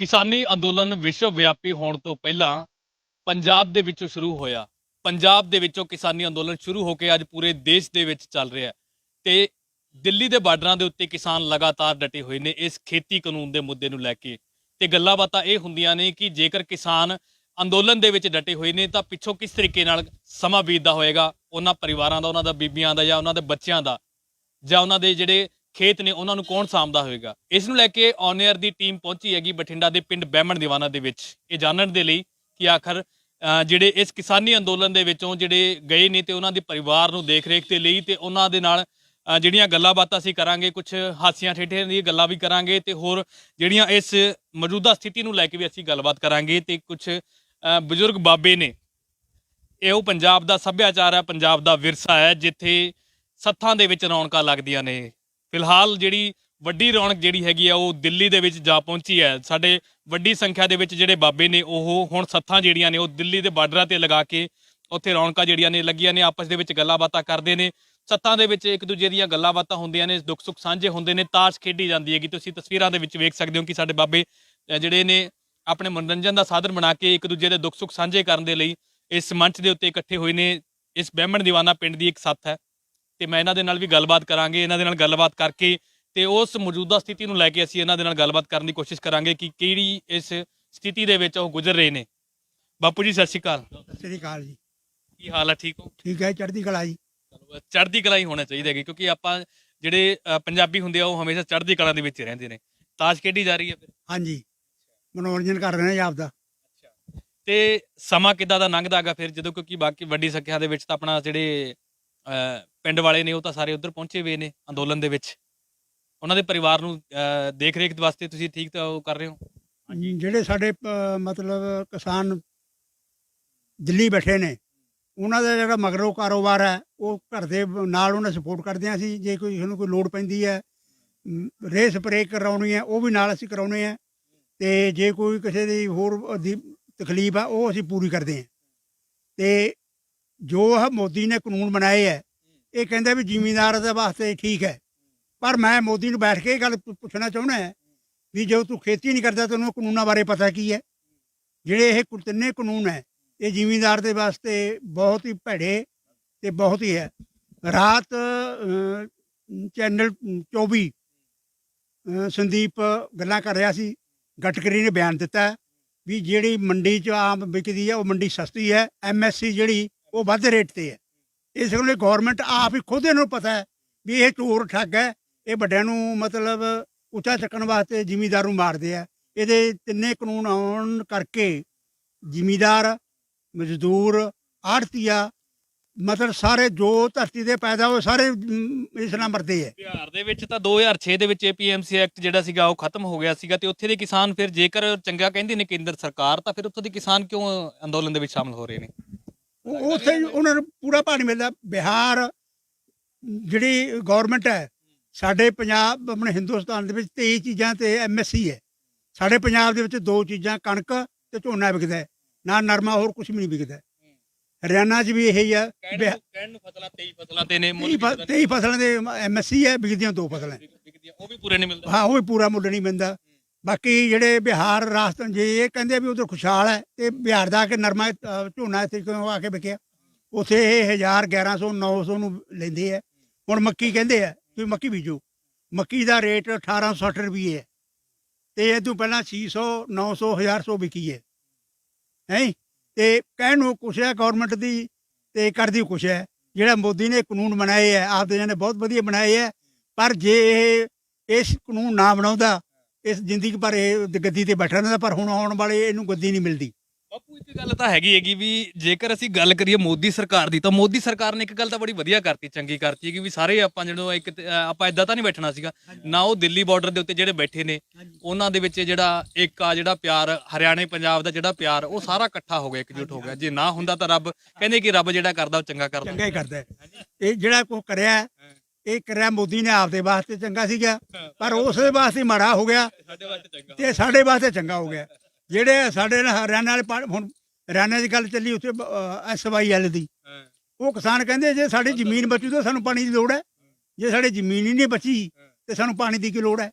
ਕਿਸਾਨੀ ਅੰਦੋਲਨ ਵਿਸ਼ਵ ਵਿਆਪੀ ਹੋਣ ਤੋਂ ਪਹਿਲਾਂ ਪੰਜਾਬ ਦੇ ਵਿੱਚੋਂ ਸ਼ੁਰੂ ਹੋਇਆ। ਪੰਜਾਬ ਦੇ ਵਿੱਚੋਂ ਕਿਸਾਨੀ ਅੰਦੋਲਨ ਸ਼ੁਰੂ ਹੋ ਕੇ ਅੱਜ ਪੂਰੇ ਦੇਸ਼ ਦੇ ਵਿੱਚ ਚੱਲ ਰਿਹਾ ਹੈ। ਤੇ ਦਿੱਲੀ ਦੇ ਬਾਰਡਰਾਂ ਦੇ ਉੱਤੇ ਕਿਸਾਨ ਲਗਾਤਾਰ ਡਟੇ ਹੋਏ ਨੇ ਇਸ ਖੇਤੀ ਕਾਨੂੰਨ ਦੇ ਮੁੱਦੇ ਨੂੰ ਲੈ ਕੇ। ਤੇ ਗੱਲਾਂ ਬਾਤਾਂ ਇਹ ਹੁੰਦੀਆਂ ਨੇ ਕਿ ਜੇਕਰ ਕਿਸਾਨ ਅੰਦੋਲਨ ਦੇ ਵਿੱਚ ਡਟੇ ਹੋਏ ਨੇ ਤਾਂ ਪਿੱਛੋਂ ਕਿਸ ਤਰੀਕੇ ਨਾਲ ਸਮਾਂ ਬੀਤਦਾ ਹੋਏਗਾ? ਉਹਨਾਂ ਪਰਿਵਾਰਾਂ ਦਾ, ਉਹਨਾਂ ਦਾ ਬੀਬੀਆਂ ਦਾ ਜਾਂ ਉਹਨਾਂ ਦੇ ਬੱਚਿਆਂ ਦਾ? ਜਾਂ ਉਹਨਾਂ ਦੇ ਜਿਹੜੇ ਖੇਤ ਨੇ ਉਹਨਾਂ ਨੂੰ ਕੌਣ ਸਾਂਭਦਾ ਹੋਵੇਗਾ? ਇਸ ਨੂੰ ਲੈ ਕੇ ਔਨੇਅਰ ਦੀ ਟੀਮ ਪਹੁੰਚੀ ਹੈਗੀ ਬਠਿੰਡਾ ਦੇ ਪਿੰਡ ਬਹਿਮਣ ਦੀਵਾਨਾ ਦੇ ਵਿੱਚ। ਇਹ ਜਾਣਨ ਦੇ ਲਈ ਕਿ ਆਖਰ ਜਿਹੜੇ ਇਸ ਕਿਸਾਨੀ ਅੰਦੋਲਨ ਦੇ ਵਿੱਚੋਂ ਜਿਹੜੇ ਗਏ ਨੇ ਤੇ ਉਹਨਾਂ ਦੇ ਪਰਿਵਾਰ ਨੂੰ ਦੇਖ ਰੇਖ ਦੇ ਲਈ ਤੇ ਉਹਨਾਂ ਦੇ ਨਾਲ ਜਿਹੜੀਆਂ ਗੱਲਾਂ ਬਾਤਾਂ ਅਸੀਂ ਕਰਾਂਗੇ ਕੁਝ ਹਾਸੀਆਂ ਠੇਠਿਆਂ ਦੀਆਂ ਗੱਲਾਂ ਵੀ ਕਰਾਂਗੇ ਤੇ ਹੋਰ ਜਿਹੜੀਆਂ ਇਸ ਮੌਜੂਦਾ ਸਥਿਤੀ ਨੂੰ ਲੈ ਕੇ ਵੀ ਅਸੀਂ ਗੱਲਬਾਤ ਕਰਾਂਗੇ ਤੇ ਕੁਝ ਬਜ਼ੁਰਗ ਬਾਬੇ ਨੇ। ਇਹ ਉਹ ਪੰਜਾਬ ਦਾ ਸੱਭਿਆਚਾਰ ਹੈ, ਪੰਜਾਬ ਦਾ ਵਿਰਸਾ ਹੈ, ਜਿੱਥੇ ਸੱਥਾਂ ਦੇ ਵਿੱਚ ਰੌਣਕਾਂ ਲੱਗਦੀਆਂ ਨੇ। ਫਿਲਹਾਲ ਜਿਹੜੀ ਵੱਡੀ ਰੌਣਕ ਜਿਹੜੀ ਹੈਗੀ ਆ, ਉਹ ਦਿੱਲੀ ਦੇ ਵਿੱਚ ਜਾ ਪਹੁੰਚੀ ਹੈ। ਸਾਡੇ ਵੱਡੀ ਸੰਖਿਆ ਦੇ ਵਿੱਚ ਜਿਹੜੇ ਬਾਬੇ ਨੇ, ਉਹ ਹੁਣ ਸੱਥਾਂ ਜਿਹੜੀਆਂ ਨੇ, ਉਹ ਦਿੱਲੀ ਦੇ ਬਾਰਡਰਾਂ ਤੇ ਲਗਾ ਕੇ ਉੱਥੇ ਰੌਣਕਾਂ ਜਿਹੜੀਆਂ ਨੇ ਲੱਗੀਆਂ ਨੇ, ਆਪਸ ਦੇ ਵਿੱਚ ਗੱਲਾਂ ਬਾਤਾਂ ਕਰਦੇ ਨੇ। ਸੱਥਾਂ ਦੇ ਵਿੱਚ ਇੱਕ ਦੂਜੇ ਦੀਆਂ ਗੱਲਾਂ ਬਾਤਾਂ ਹੁੰਦੀਆਂ ਨੇ ਦੁੱਖ ਸੁੱਖ ਸਾਂਝੇ ਹੁੰਦੇ ਨੇ, ਤਾਸ਼ ਖੇਡੀ ਜਾਂਦੀ ਹੈਗੀ। ਤੁਸੀਂ ਤਸਵੀਰਾਂ ਦੇ ਵਿੱਚ ਵੇਖ ਸਕਦੇ ਹੋ ਕਿ ਸਾਡੇ ਬਾਬੇ ਜਿਹੜੇ ਨੇ, ਆਪਣੇ ਮਨੋਰੰਜਨ ਦਾ ਸਾਧਨ ਬਣਾ ਕੇ ਇੱਕ ਦੂਜੇ ਦੇ ਦੁੱਖ ਸੁੱਖ ਸਾਂਝੇ ਕਰਨ ਦੇ ਲਈ ਇਸ ਮੰਚ ਦੇ ਉੱਤੇ ਇਕੱਠੇ ਹੋਏ ਨੇ। ਇਸ ਬਹਿਮਣ ਦੀਵਾਨਾ ਪਿੰਡ ਦੀ ਇੱਕ ਸੱਥ ਹੈ। ਤੇ ਮੈਂ ਇਹਨਾਂ ਦੇ ਨਾਲ ਵੀ ਗੱਲਬਾਤ ਕਰਾਂਗੇ ਇਹਨਾਂ ਦੇ ਨਾਲ ਗੱਲਬਾਤ ਕਰਕੇ ਤੇ ਉਸ ਮੌਜੂਦਾ ਸਥਿਤੀ ਨੂੰ ਲੈ ਕੇ ਅਸੀਂ ਇਹਨਾਂ ਦੇ ਨਾਲ ਗੱਲਬਾਤ ਕਰਨ ਦੀ ਕੋਸ਼ਿਸ਼ ਕਰਾਂਗੇ ਕਿ ਕਿਹੜੀ ਇਸ ਸਥਿਤੀ ਦੇ ਵਿੱਚ ਉਹ ਗੁਜ਼ਰ ਰਹੇ ਨੇ। ਬਾਪੂ ਜੀ ਸਤਿ ਸ਼੍ਰੀ ਅਕਾਲ। ਸਤਿ ਸ੍ਰੀ ਅਕਾਲ ਜੀ। ਕੀ ਹਾਲ ਹੈ ਠੀਕ ਹੋ? ਠੀਕ ਹੈ ਚੜ੍ਹਦੀ ਕਲਾ ਜੀ। ਚਲੋ, ਚੜ੍ਹਦੀ ਕਲਾ ਹੀ ਹੋਣਾ ਚਾਹੀਦਾ ਹੈਗੀ ਕਿਉਂਕਿ ਆਪਾਂ ਜਿਹੜੇ ਪੰਜਾਬੀ ਹੁੰਦੇ ਆ ਉਹ ਹਮੇਸ਼ਾ ਚੜ੍ਹਦੀ ਕਲਾ ਦੇ ਵਿੱਚ ਹੀ ਰਹਿੰਦੇ ਨੇ। ਤਾਸ਼ ਖੇਡੀ ਜਾ ਰਹੀ ਹੈ ਫਿਰ? ਹਾਂਜੀ। ਮਨੋਰੰਜਨ ਕਰ ਰਹੇ ਨੇ ਜੀ ਆਪਦਾ। ਤੇ ਸਮਾਂ ਕਿੱਦਾਂ ਦਾ ਲੰਘਦਾ ਹੈਗਾ ਫਿਰ? ਜਦੋਂ ਕਿਉਂਕਿ ਬਾਕੀ ਵੱਡੀ ਸੰਖਿਆ ਦੇ ਵਿੱਚ ਤਾਂ ਆਪਣਾ ਜਿਹੜੇ ਪਿੰਡ ਵਾਲੇ ਨੇ ਉਹ ਤਾਂ ਸਾਰੇ ਉੱਧਰ ਪਹੁੰਚੇ ਹੋਏ ਨੇ ਅੰਦੋਲਨ ਦੇ ਵਿੱਚ। ਉਹਨਾਂ ਦੇ ਪਰਿਵਾਰ ਨੂੰ ਦੇਖ ਰੇਖ ਵਾਸਤੇ ਤੁਸੀਂ ਠੀਕ ਤਾਂ ਉਹ ਕਰ ਰਹੇ ਹੋ? ਜਿਹੜੇ ਸਾਡੇ ਮਤਲਬ ਕਿਸਾਨ ਦਿੱਲੀ ਬੈਠੇ ਨੇ ਉਹਨਾਂ ਦਾ ਜਿਹੜਾ ਮਗਰੋਂ ਕਾਰੋਬਾਰ ਹੈ ਉਹ ਘਰ ਦੇ ਨਾਲ ਉਹਨਾਂ ਸਪੋਰਟ ਕਰਦੇ ਹਾਂ ਅਸੀਂ ਜੇ ਕੋਈ ਸਾਨੂੰ ਕੋਈ ਲੋੜ ਪੈਂਦੀ ਹੈ ਮ, ਰੇਹ ਸਪਰੇਅ ਕਰਾਉਣੀ ਹੈ ਉਹ ਵੀ ਨਾਲ ਅਸੀਂ ਕਰਾਉਣੇ ਆ ਤੇ ਜੇ ਕੋਈ ਕਿਸੇ ਦੀ ਹੋਰ ਦੀ ਤਕਲੀਫ ਆ ਉਹ ਅਸੀਂ ਪੂਰੀ ਕਰਦੇ ਹਾਂ। ਤੇ ਜੋ ਇਹ ਮੋਦੀ ਨੇ ਕਾਨੂੰਨ ਬਣਾਏ ਹੈ, ਇਹ ਕਹਿੰਦੇ ਵੀ ਜ਼ਿਮੀਂਦਾਰ ਦੇ ਵਾਸਤੇ ਠੀਕ ਹੈ। ਪਰ ਮੈਂ ਮੋਦੀ ਨੂੰ ਬੈਠ ਕੇ ਇਹ ਗੱਲ ਪੁ- ਪੁੱਛਣਾ ਚਾਹੁੰਦਾ ਹੈ ਵੀ ਜੋ ਤੂੰ ਖੇਤੀ ਨਹੀਂ ਕਰਦਾ ਤੈਨੂੰ ਕਾਨੂੰਨਾਂ ਬਾਰੇ ਪਤਾ ਕੀ ਹੈ? ਜਿਹੜੇ ਇਹ ਕੁ- ਤਿੰਨੇ ਕਾਨੂੰਨ ਹੈ, ਇਹ ਜ਼ਿਮੀਂਦਾਰ ਦੇ ਵਾਸਤੇ ਬਹੁਤ ਹੀ ਭੈੜੇ ਤੇ ਬਹੁਤ ਹੀ ਹੈ। ਰਾਤ ਚੈਨਲ 24 ਸੰਦੀਪ ਗੱਲਾਂ ਕਰ ਰਿਹਾ ਸੀ ਗਟਕਰੀ ਨੇ ਬਿਆਨ ਦਿੱਤਾ ਵੀ ਜਿਹੜੀ ਮੰਡੀ 'ਚ ਆਮ ਵਿਕਦੀ ਹੈ ਉਹ ਮੰਡੀ ਸਸਤੀ ਹੈ ਐਮਐਸਸੀ ਜਿਹੜੀ ਉਹ ਵੱਧ ਰੇਟ ਤੇ ਹੈ। ਇਸ ਲਈ ਗਵਰਨਮੈਂਟ ਆਪ ਹੀ ਖੁਦ ਇਹਨੂੰ ਪਤਾ ਹੈ ਵੀ ਇਹ ਚੋਰ ਠੱਗ ਹੈ। ਇਹ ਵੱਡਿਆਂ ਨੂੰ ਮਤਲਬ ਉੱਚਾ ਚੱਕਣ ਵਾਸਤੇ ਜ਼ਿਮੀਦਾਰ ਨੂੰ ਮਾਰਦੇ ਆ। ਇਹਦੇ ਤਿੰਨੇ ਕਾਨੂੰਨ ਆਉਣ ਕਰਕੇ ਜ਼ਿਮੀਦਾਰ, ਮਜ਼ਦੂਰ ਆੜਤੀਆ ਮਤਲਬ ਸਾਰੇ ਜੋ ਧਰਤੀ ਦੇ ਪੈਦਾ ਹੋਏ ਸਾਰੇ ਇਸ ਨਾਲ ਮਰਦੇ ਆ। ਬਿਹਾਰ ਦੇ ਵਿੱਚ ਤਾਂ 2006 ਦੇ ਵਿੱਚ ਏਪੀਐਮਸੀ ਐਕਟ ਜਿਹੜਾ ਸੀਗਾ ਉਹ ਖਤਮ ਹੋ ਗਿਆ ਸੀਗਾ ਤੇ ਉੱਥੇ ਦੇ ਕਿਸਾਨ ਫਿਰ ਜੇਕਰ ਚੰਗਾ ਕਹਿੰਦੇ ਨੇ ਕੇਂਦਰ ਸਰਕਾਰ ਤਾਂ ਫਿਰ ਉੱਥੋਂ ਦੇ ਕਿਸਾਨ ਕਿਉਂ ਅੰਦੋਲਨ ਦੇ ਵਿੱਚ ਸ਼ਾਮਲ ਹੋ ਰਹੇ ਨੇ? ਉਹ- ਉੱਥੇ ਹੀ ਉਹਨਾਂ ਨੂੰ ਪੂਰਾ ਨਹੀਂ ਮਿਲਦਾ। ਬਿਹਾਰ ਜਿਹੜੀ ਗਵਰਨਮੈਂਟ ਹੈ ਸਾਡੇ ਪੰਜਾਬ ਆਪਣੇ ਹਿੰਦੁਸਤਾਨ ਦੇ ਵਿੱਚ 23 ਚੀਜ਼ਾਂ ਤੇ ਐਮਐਸਸੀ ਹੈ। ਸਾਡੇ ਪੰਜਾਬ ਦੇ ਵਿੱਚ ਦੋ ਚੀਜ਼ਾਂ ਕਣਕ ਤੇ ਝੋਨਾ ਵਿਕਦਾ ਨਾ ਨਰਮਾ ਹੋਰ ਕੁਝ ਵੀ ਨਹੀਂ ਵਿਕਦਾ। ਹਰਿਆਣਾ 'ਚ ਵੀ ਇਹ ਹੀ ਬਿਹਾ- ਕਹਿਣ ਨੂੰ ਫਸਲਾਂ 23 ਫਸਲਾਂ ਤੇ ਨੇ ਤੇਈ ਫ- ਤੇਈ ਫਸਲਾਂ ਦੇ ਐਮਐਸਸੀ ਹੈ ਵਿਕਦੀਆਂ ਦੋ ਫਸਲਾਂ। ਵਿਕਦੀਆਂ ਉਹ ਵੀ ਪੂਰੇ ਨਹੀਂ ਮਿਲਦੇ। ਹਾਂ ਉਹ ਵੀ ਪੂਰਾ ਮੁੱਲ ਨਹੀਂ ਮਿਲਦਾ। ਬਾਕੀ ਜਿਹੜੇ ਬਿਹਾਰ ਰਾਜਸਥਾਨ ਜੇ ਇਹ ਕਹਿੰਦੇ ਵੀ ਉਧਰ ਖੁਸ਼ਹਾਲ ਹੈ, ਤੇ ਬਿਹਾਰ ਦਾ ਆ ਕੇ ਨਰਮਾ, ਝੋਨਾ ਇੱਥੇ ਕਿਉਂ ਆ ਕੇ ਵਿਕਿਆ? ਉਥੇ ਇਹ 1000 1100 900 ਨੂੰ ਲੈਂਦੇ ਆ। ਹੁਣ ਮੱਕੀ ਕਹਿੰਦੇ ਆ, ਤੁਸੀਂ ਮੱਕੀ ਬੀਜੋ। ਮੱਕੀ ਦਾ ਰੇਟ 1860 ਰੁਪਏ ਹੈ ਤੇ ਇਹ ਤੋਂ ਪਹਿਲਾਂ 600 900 1100 ਵਿਕੀ ਹੈ ਹੈ? ਤੇ ਕਹਿਣ ਨੂੰ ਕੁਛ ਹੈ ਗਵਰਨਮੈਂਟ ਦੀ, ਤੇ ਕਰਦੀ ਕੁਛ ਹੈ। ਜਿਹੜਾ ਮੋਦੀ ਨੇ ਕਾਨੂੰਨ ਬਣਾਏ ਹੈ ਆਪਦੇ ਨੇ ਬਹੁਤ ਵਧੀਆ ਬਣਾਏ ਹੈ ਪਰ ਜੇ ਇਹ, ਇਸ ਕਾਨੂੰਨ ਨਾ ਬਣਾਉਂਦਾ ਇਸ ਜ਼ਿੰਦਗੀ ਭਰ ਇਹ ਗੱਦੀ ਤੇ ਬੈਠਾ ਰਹਿੰਦਾ ਪਰ ਹੁਣ ਆਉਣ ਵਾਲੇ ਇਹਨੂੰ ਗੱਦੀ ਨਹੀਂ ਮਿਲਦੀ। ਬਾਪੂ ਇੱਕ ਗੱਲ ਤਾਂ ਹੈਗੀ ਹੈਗੀ ਵੀ ਜੇਕਰ ਅਸੀਂ ਗੱਲ ਕਰੀਏ ਮੋਦੀ ਸਰਕਾਰ ਦੀ ਤਾਂ ਮੋਦੀ ਸਰਕਾਰ ਨੇ ਇੱਕ ਗੱਲ ਤਾਂ ਬੜੀ ਵਧੀਆ ਕਰਤੀ ਚੰਗੀ ਕਰਤੀ ਕਿ ਵੀ ਸਾਰੇ ਆਪਾਂ ਜਦੋਂ ਇੱਕ ਆਪਾਂ ਇਦਾਂ ਤਾਂ ਨਹੀਂ ਬੈਠਣਾ ਸੀਗਾ ਨਾ ਉਹ ਦਿੱਲੀ ਬਾਰਡਰ ਦੇ ਉੱਤੇ ਜਿਹੜੇ ਬੈਠੇ ਨੇ ਉਹਨਾਂ ਦੇ ਵਿੱਚ ਜਿਹੜਾ ਇੱਕ ਆ ਜਿਹੜਾ ਪਿਆਰ ਹਰਿਆਣੇ ਪੰਜਾਬ ਦਾ ਜਿਹੜਾ ਪਿਆਰ ਉਹ ਸਾਰਾ ਇਕੱਠਾ ਹੋ ਗਿਆ ਇਕਜੁੱਟ ਹੋ ਗਿਆ। ਜੇ ਨਾ ਹੁੰਦਾ ਤਾਂ ਰੱਬ ਕਹਿੰਦੇ ਕਿ ਰੱਬ ਜਿਹੜਾ ਕਰਦਾ ਉਹ ਚੰਗਾ ਕਰਦਾ। ਚੰਗਾ ਹੀ ਕਰਦਾ। ਇਹ ਜਿਹੜਾ ਕੁਝ ਕਰਿਆ ਇਹ ਕਰਿਆ ਮੋਦੀ ਨੇ ਆਪਦੇ ਵਾਸਤੇ ਚੰਗਾ ਸੀਗਾ ਪਰ ਉਸ ਦੇ ਵਾਸਤੇ ਮਾੜਾ ਹੋ ਗਿਆ ਤੇ ਸਾਡੇ ਵਾਸਤੇ ਚੰਗਾ ਹੋ ਗਿਆ। ਜਿਹੜੇ ਸਾਡੇ ਨਾਲ ਹਰਿਆਣਾ ਵਾਲੇ ਹੁਣ ਹਰਿਆਣਾ ਦੀ ਗੱਲ ਚੱਲੀ ਉੱਥੇ ਐਸਵਾਈਐਲ ਦੀ। ਉਹ ਕਿਸਾਨ ਕਹਿੰਦੇ ਜੇ ਸਾਡੀ ਜ਼ਮੀਨ ਬਚੂ ਤਾਂ ਸਾਨੂੰ ਪਾਣੀ ਦੀ ਲੋੜ ਹੈ। ਜੇ ਸਾਡੀ ਜ਼ਮੀਨ ਹੀ ਨਹੀਂ ਬਚੀ ਤੇ ਸਾਨੂੰ ਪਾਣੀ ਦੀ ਕੀ ਲੋੜ ਹੈ?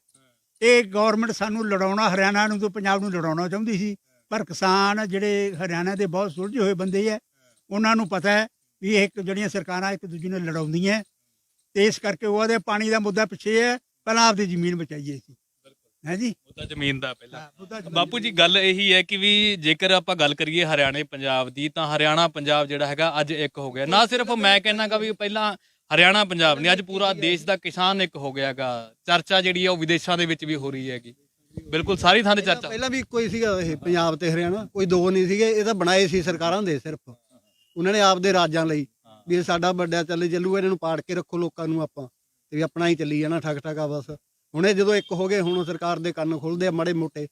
ਇਹ ਗਵਰਨਮੈਂਟ ਸਾਨੂੰ ਲੜਾਉਣਾ ਹਰਿਆਣਾ ਨੂੰ ਤੇ ਪੰਜਾਬ ਨੂੰ ਲੜਾਉਣਾ ਚਾਹੁੰਦੀ ਸੀ। ਪਰ ਕਿਸਾਨ ਜਿਹੜੇ ਹਰਿਆਣਾ ਦੇ ਬਹੁਤ ਸੁਲਝੇ ਹੋਏ ਬੰਦੇ ਹੈ। ਉਹਨਾਂ ਨੂੰ ਪਤਾ ਹੈ ਵੀ ਇਹ ਇੱਕ ਜਿਹੜੀਆਂ ਸਰਕਾਰਾਂ ਇੱਕ ਦੂਜੇ ਨੂੰ ਲੜਾਉਂਦੀਆਂ ਤੇ ਇਸ ਕਰਕੇ ਉਹਦੇ ਪਾਣੀ ਦਾ ਮੁੱਦਾ ਪਿੱਛੇ ਹੈ ਪਹਿਲਾਂ ਆਪਦੀ ਜ਼ਮੀਨ ਬਚਾਈਏ ਸੀ ਹੈ ਜੀ? ਤਾਂ ਜ਼ਮੀਨ ਦਾ ਪਹਿਲਾਂ। ਮੁੱਦਾ ਬਾਪੂ ਜੀ ਗੱਲ ਇਹੀ ਹੈ ਕਿ ਵੀ ਜੇਕਰ ਆਪਾਂ ਗੱਲ ਕਰੀਏ ਹਰਿਆਣੇ ਪੰਜਾਬ ਦੀ ਤਾਂ ਹਰਿਆਣਾ ਪੰਜਾਬ ਜਿਹੜਾ ਹੈਗਾ ਅੱਜ ਇੱਕ ਹੋ ਗਿਆ। ਨਾ ਸਿਰਫ ਮੈਂ ਕਹਿਣਾਗਾ ਵੀ ਪਹਿਲਾਂ ਹਰਿਆਣਾ ਪੰਜਾਬ ਨਹੀਂ ਅੱਜ ਪੂਰਾ ਦੇਸ਼ ਦਾ ਕਿਸਾਨ ਇੱਕ ਹੋ ਗਿਆਗਾ। ਚਰਚਾ ਜਿਹੜੀ ਹੈ ਉਹ ਵਿਦੇਸ਼ਾਂ ਦੇ ਵਿੱਚ ਵੀ ਹੋ ਰਹੀ ਹੈਗੀ। ਬਿਲਕੁਲ ਸਾਰੀ ਥਾਂ ਤੇ ਚਰਚਾ। ਪਹਿਲਾਂ ਵੀ ਕੋਈ ਸੀਗਾ ਇਹ ਪੰਜਾਬ ਤੇ ਹਰਿਆਣਾ ਕੋਈ ਦੋ ਨਹੀਂ ਸੀਗੇ ਇਹ ਤਾਂ ਬਣਾਏ ਸੀ ਸਰਕਾਰਾਂ ਦੇ ਸਿਰਫ। ਉਹਨਾਂ ਨੇ ਆਪਦੇ ਰਾਜਾਂ ਲਈ ਵੀ ਇਹ ਸਾਡਾ ਵੱਡਾ ਚੱਲੇ ਚੱਲੂਗਾ ਇਹਨਾਂ ਨੂੰ ਪਾੜ ਕੇ ਰੱਖੋ ਲੋਕਾਂ ਨੂੰ ਆਪਾਂ ਤੇ ਵੀ ਆਪਣਾ ਹੀ ਚੱਲੀ ਜਾਣਾ ਠੱਕ ਠੱਕਾ ਬਸ। ਹੁਣ ਇਹ ਜਦੋਂ ਇੱਕ ਹੋ ਗਏ ਹੁਣ ਸਰਕਾਰ ਦੇ ਕੰਨ ਖੁੱਲਦੇ ਆ ਮੜੇ ਮੋਟੇ।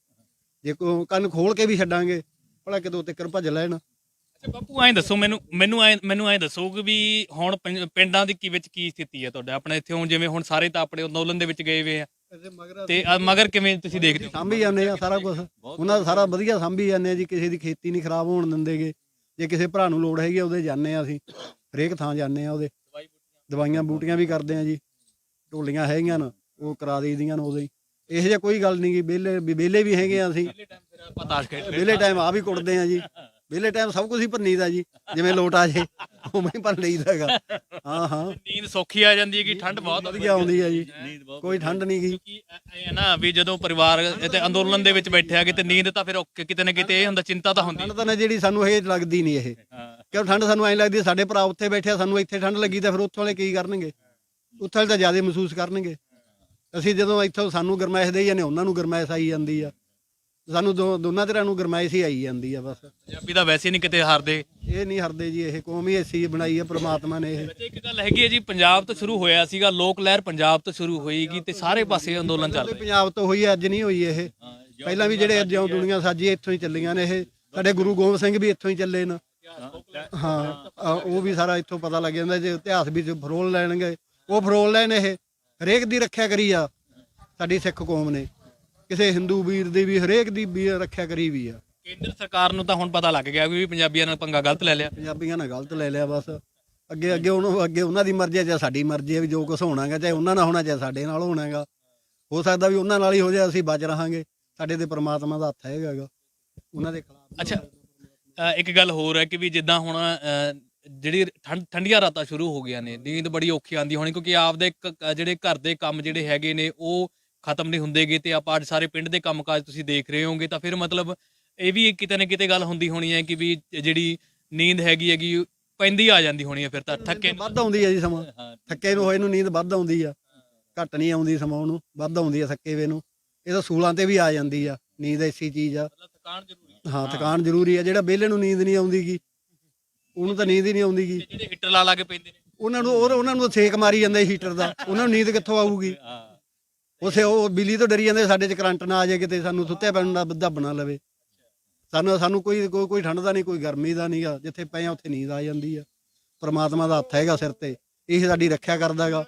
ਜੇ ਕੋ ਕੰਨ ਖੋਲ ਕੇ ਵੀ ਛੱਡਾਂਗੇ ਭਲਾ ਕਿਦੋਂ ਤੱਕ ਭੱਜ ਲੈਣ। ਅੱਛਾ ਬਾਪੂ ਐਂ ਦੱਸੋ ਮੈਨੂੰ ਮੈਨੂੰ ਐਂ ਮੈਨੂੰ ਐਂ ਦੱਸੋ ਕਿ ਵੀ ਹੁਣ ਪਿੰ- ਪਿੰਡਾਂ ਦੀ ਕੀ ਵਿੱਚ ਕੀ ਸਥਿਤੀ ਹੈ ਤੁਹਾਡਾ? ਆਪਣੇ ਇੱਥੇ ਹੁਣ ਜਿਵੇਂ ਹੁਣ ਸਾਰੇ ਤਾਂ ਆਪਣੇ ਅੰਦੋਲਨ ਦੇ ਵਿੱਚ ਗਏ ਹੋਏ ਆ। ਤੇ ਅ, ਮਗਰ ਕਿਵੇਂ ਤੁਸੀਂ ਦੇਖਦੇ ਹੋ? ਸਾਂਭੀ ਜਾਂਦੇ ਆ ਸਾਰਾ ਕੁਝ ਉਹਨਾਂ ਦਾ ਸਾਰਾ ਵਧੀਆ ਸਾਂਭੀ ਜਾਂਦੇ ਆ ਜੀ ਕਿਸੇ ਦੀ ਖੇਤੀ ਨਹੀਂ ਖਰਾਬ ਹੋਣ ਦਿੰਦੇਗੇ। ਜੇ ਕਿਸੇ ਭਰਾ ਨੂੰ ਲੋੜ ਹੈਗੀ ਆ ਉਹਦੇ ਜਾਂਦੇ ਆ ਅਸੀਂ। ਹਰੇਕ ਥਾਂ ਜਾਂਦੇ ਆ ਉਹਦੇ। ਦਵਾਈਆਂ ਬੂਟੀਆਂ ਵੀ ਕਰਦੇ ਆ ਜੀ। ਢੋਲੀਆਂ ਹੈਗੀਆਂ ਨਾ ਉਹ ਕਰਾ ਦੇਈਦੀਆਂ ਨੇ ਉਦੋਂ ਹੀ। ਇਹੋ ਜਿਹਾ ਕੋਈ ਗੱਲ ਨਹੀਂ ਗੀ ਵਿਹਲੇ ਵੀ ਵਿਹਲੇ ਵੀ ਹੈਗੇ ਆ ਅਸੀਂ। ਆਪਾਂ ਤਾਸ਼ ਖੇਡ ਰਹੇ ਵਿਹਲੇ ਟਾਈਮ ਆ ਵੀ ਕੁੱਟਦੇ ਆ ਜੀ। ਵਿਹਲੇ ਟਾਈਮ ਸਭ ਕੁਝ ਹੀ ਭੰਨੀਦਾ ਜੀ। ਜਿਵੇਂ ਲੋਟ ਆ ਜੇ ਉਵੇਂ ਹੀ ਭੰਨ ਲਈਦਾ ਹੈਗਾ। ਹਾਂ ਹਾਂ। ਨੀਂਦ ਸੌਖੀ ਆ ਜਾਂਦੀ ਹੈ ਕਿ ਠੰਡ ਬਹੁਤ ਵਧੀਆ ਆਉਂਦੀ ਆ ਜੀ। ਕੋਈ ਠੰਡ ਨਹੀਂ ਗਈ ਕਿਉਂਕਿ ਐ- ਨਾ ਵੀ ਜਦੋਂ ਪਰਿਵਾਰ ਤੇ ਅੰਦੋਲਨ ਦੇ ਵਿੱਚ ਬੈਠਿਆ ਕਿਤੇ ਨੀਂਦ ਤਾਂ ਫਿਰ ਕਿਤੇ ਨਾ ਕਿਤੇ ਇਹ ਹੁੰਦਾ ਚਿੰਤਾ ਤਾਂ ਹੁੰਦੀ ਠੰਡ ਤਾਂ ਨਾ ਜਿਹੜੀ ਸਾਨੂੰ ਇਹ ਲੱਗਦੀ ਨਹੀਂ ਇਹ। ਕਿਉਂ ਠੰਡ ਸਾਨੂੰ ਐਂ ਲੱਗਦੀ ਹੈ, ਸਾਡੇ ਭਰਾ ਉੱਥੇ ਬੈਠੇ ਆ, ਸਾਨੂੰ ਇੱਥੇ ਠੰਡ ਲੱਗੀ ਤਾਂ ਫਿਰ ਉੱਥੋਂ ਵਾਲੇ ਕੀ ਕਰਨਗੇ? ਉੱਥੇ ਵਾਲੇ ਤਾਂ ਜ਼ਿਆਦਾ ਮਹਿਸੂਸ ਕਰਨਗੇ। ਅਸੀਂ ਜਦੋਂ ਇੱਥੋਂ ਸਾਨੂੰ ਗਰਮਾਇਸ਼ ਦੇਈ ਜਾਂਦੇ ਉਹਨਾਂ ਨੂੰ ਗਰਮਾਇਸ਼ ਆਈ ਜਾਂਦੀ ਆ। ਸਾਨੂੰ ਦੋ- ਦੋਨਾਂ ਤਰ੍ਹਾਂ ਨੂੰ ਗਰਮਾਇਸ਼ ਹੀ ਆਈ ਜਾਂਦੀ ਆ ਬਸ। ਪੰਜਾਬੀ ਤਾਂ ਵੈਸੇ ਨਹੀਂ ਕਿਤੇ ਹਾਰਦੇ। ਇਹ ਨਹੀਂ ਹਰਦੇ ਜੀ ਇਹ ਕੌਮ ਹੀ ਐਸੀ ਬਣਾਈ ਆ ਪ੍ਰਮਾਤਮਾ ਨੇ ਇਹ। ਇੱਕ ਗੱਲ ਹੈਗੀ ਹੈ ਜੀ ਪੰਜਾਬ ਤੋਂ ਸ਼ੁਰੂ ਹੋਇਆ ਸੀਗਾ ਲੋਕ ਲਹਿਰ ਪੰਜਾਬ ਤੋਂ ਸ਼ੁਰੂ ਹੋਈਗੀ ਤੇ ਸਾਰੇ ਪਾਸੇ ਅੰਦੋਲਨ ਚੱਲ ਰਿਹਾ। ਪੰਜਾਬ ਤੋਂ ਹੋਈ ਆ, ਅੱਜ ਨਹੀਂ ਹੋਈ ਇਹ। ਪਹਿਲਾਂ ਵੀ ਜਿਹੜੇ ਜਿਉਂ ਦੁਨੀਆ ਸਾਜੀ ਇੱਥੋਂ ਹੀ ਚੱਲੀਆਂ ਨੇ ਇਹ। ਸਾਡੇ ਗੁਰੂ ਗੋਬਿੰਦ ਸਿੰਘ ਵੀ ਇੱਥੋਂ ਹੀ ਚੱਲੇ ਨੇ। ਹਾਂ ਆ, ਉਹ ਵੀ ਸਾਰਾ ਇੱਥੋਂ ਪਤਾ ਲੱਗ ਜਾਂਦਾ ਜੇ ਇਤਿਹਾਸ ਵੀ ਜੋ ਫਰੋਲ ਲੈਣਗੇ। ਉਹ ਫਰੋਲ ਲੈਣ ਇਹ ਹਰੇਕ ਦੀ ਰੱਖਿਆ ਕਰੀ ਆ ਸਾਡੀ ਸਿੱਖ ਕੌਮ ਨੇ। ਕਿਸੇ ਹਿੰਦੂ ਵੀਰ ਦੀ ਵੀ ਹਰੇਕ ਦੀ ਵੀ ਰੱਖਿਆ ਕਰੀ ਵੀ ਆ। ਕੇਂਦਰ ਸਰਕਾਰ ਨੂੰ ਤਾਂ ਹੁਣ ਪਤਾ ਲੱਗ ਗਿਆ ਵੀ ਪੰਜਾਬੀਆਂ ਨਾਲ ਪੰਗਾ ਗਲਤ ਲੈ ਲਿਆ। ਪੰਜਾਬੀਆਂ ਨੇ ਗਲਤ ਲੈ ਲਿਆ ਬਸ। ਅੱਗੇ ਅੱਗੇ ਉਹਨੂੰ ਅੱਗੇ ਉਹਨਾਂ ਦੀ ਮਰਜ਼ੀ ਹੈ ਜਾਂ ਸਾਡੀ ਮਰਜ਼ੀ ਹੈ ਵੀ ਜੋ ਕੁਝ ਹੋਣਾਗਾ ਚਾਹੇ ਉਹਨਾਂ ਨਾਲ ਹੋਣਾ ਚਾਹੇ ਸਾਡੇ ਨਾਲ ਹੋਣਾਗਾ ਹੋ ਸਕਦਾ ਵੀ ਉਹਨਾਂ ਨਾਲ ਹੀ ਹੋ ਜਾਏ ਅਸੀਂ ਬਚ ਰਹਾਂਗੇ। ਸਾਡੇ ਤੇ ਪ੍ਰਮਾਤਮਾ ਦਾ ਹੱਥ ਹੈਗਾ ਗਾ। ਉਹਨਾਂ ਦੇ ਖਿਲਾਫ ਅੱਛਾ ਅ, ਇੱਕ ਗੱਲ ਹੋਰ ਹੈ ਕਿ ਵੀ ਜਿੱਦਾਂ ਹੁਣ ਅ, ਜਿਹੜੀ ਠੰਡ- ਠੰਡੀਆਂ ਰਾਤਾਂ ਸ਼ੁਰੂ ਹੋ ਗਈਆਂ ਨੇ ਨੀਂਦ ਬੜੀ ਔਖੀ ਆਉਂਦੀ ਹੋਣੀ ਕਿਉਂਕਿ ਆਪਦੇ ਕ- ਕ- ਜਿਹੜੇ ਘਰ ਦੇ ਕੰਮ ਜਿਹੜੇ ਹੈਗੇ ਨੇ ਉਹ ਖਤਮ ਨਹੀਂ ਹੁੰਦੇਗੇ ਤੇ ਆਪਾਂ ਅੱਜ ਸਾਰੇ ਪਿੰਡ ਦੇ ਕੰਮਕਾਜ ਤੁਸੀਂ ਦੇਖ ਰਹੇ ਹੋਗੇ ਤਾਂ ਫਿਰ ਮਤਲਬ ਇਹ ਵੀ ਕਿਤੇ ਨਾ ਕਿਤੇ ਗੱਲ ਹੁੰਦੀ ਹੋਣੀ ਹੈ ਕਿ ਵੀ ਜਿਹੜੀ ਨੀਂਦ ਹੈਗੀ ਹੈਗੀ ਪੈਂਦੀ ਆ ਜਾਂਦੀ ਹੋਣੀ ਹੈ ਫਿਰ ਤਾਂ ਥੱਕੇ ਵੱਧ ਆਉਂਦੀ ਹੈ ਜੀ ਸਮਾਂ। ਥੱਕੇ ਨੂੰ ਹੋਏ ਨੂੰ ਨੀਂਦ ਵੱਧ ਆਉਂਦੀ ਆ। ਘੱਟ ਨਹੀਂ ਆਉਂਦੀ ਸਮਾਂ ਉਹਨੂੰ ਵੱਧ ਆਉਂਦੀ ਆ ਥੱਕੇ ਵੇ ਨੂੰ। ਇਹ ਤਾਂ ਸੂਲਾਂ ਤੇ ਵੀ ਆ ਜਾਂਦੀ ਆ ਨੀਂਦ ਐਸੀ ਚੀਜ਼ ਆ। ਥਕਾਨ ਜ਼ਰੂਰੀ ਹਾਂ। ਥਕਾਨ ਜ਼ਰੂਰੀ ਆ ਜਿਹੜਾ ਵਿਹਲੇ ਨੂੰ ਨੀਂਦ ਨਹੀਂ ਆਉਂਦੀਗੀ ਉਹਨੂੰ ਤਾਂ ਨੀਂਦ ਹੀ ਨਹੀਂ ਆਉਂਦੀਗੀ ਜਿਹੜੇ ਹੀਟਰ ਲਾ ਲਾ ਕੇ ਪੈਂਦੇ ਨੇ। ਉਹਨਾਂ ਨੂੰ ਉਹ- ਉਹਨਾਂ ਨੂੰ ਸੇਕ ਮਾਰੀ ਜਾਂਦਾ ਹੀਟਰ ਦਾ ਉਹਨਾਂ ਨੂੰ ਨੀਂਦ ਕਿੱਥੋਂ ਆਊਗੀ? ਉਸੇ ਉਹ ਬਿਜਲੀ ਤੋਂ ਡਰੀ ਜਾਂਦੇ, ਸਾਡੇ ਚ ਕਰੰਟ ਨਾ ਆ ਜਾਏ ਕਿਤੇ, ਸਾਨੂੰ ਸੁੱਤੇ ਪੈਣ ਦਾ ਦੱਬ ਨਾ ਲਵੇ। ਸਾਨੂੰ ਸਾਨੂੰ ਕੋਈ ਕੋਈ ਕੋਈ ਠੰਡ ਦਾ ਨਹੀਂ, ਕੋਈ ਗਰਮੀ ਦਾ ਨਹੀਂਗਾ ਜਿੱਥੇ ਪਏ ਆ ਉੱਥੇ ਨੀਂਦ ਆ ਜਾਂਦੀ ਆ। ਪ੍ਰਮਾਤਮਾ ਦਾ ਹੱਥ ਹੈਗਾ ਸਿਰ ਤੇ, ਇਹ ਸਾਡੀ ਰੱਖਿਆ ਕਰਦਾਗਾ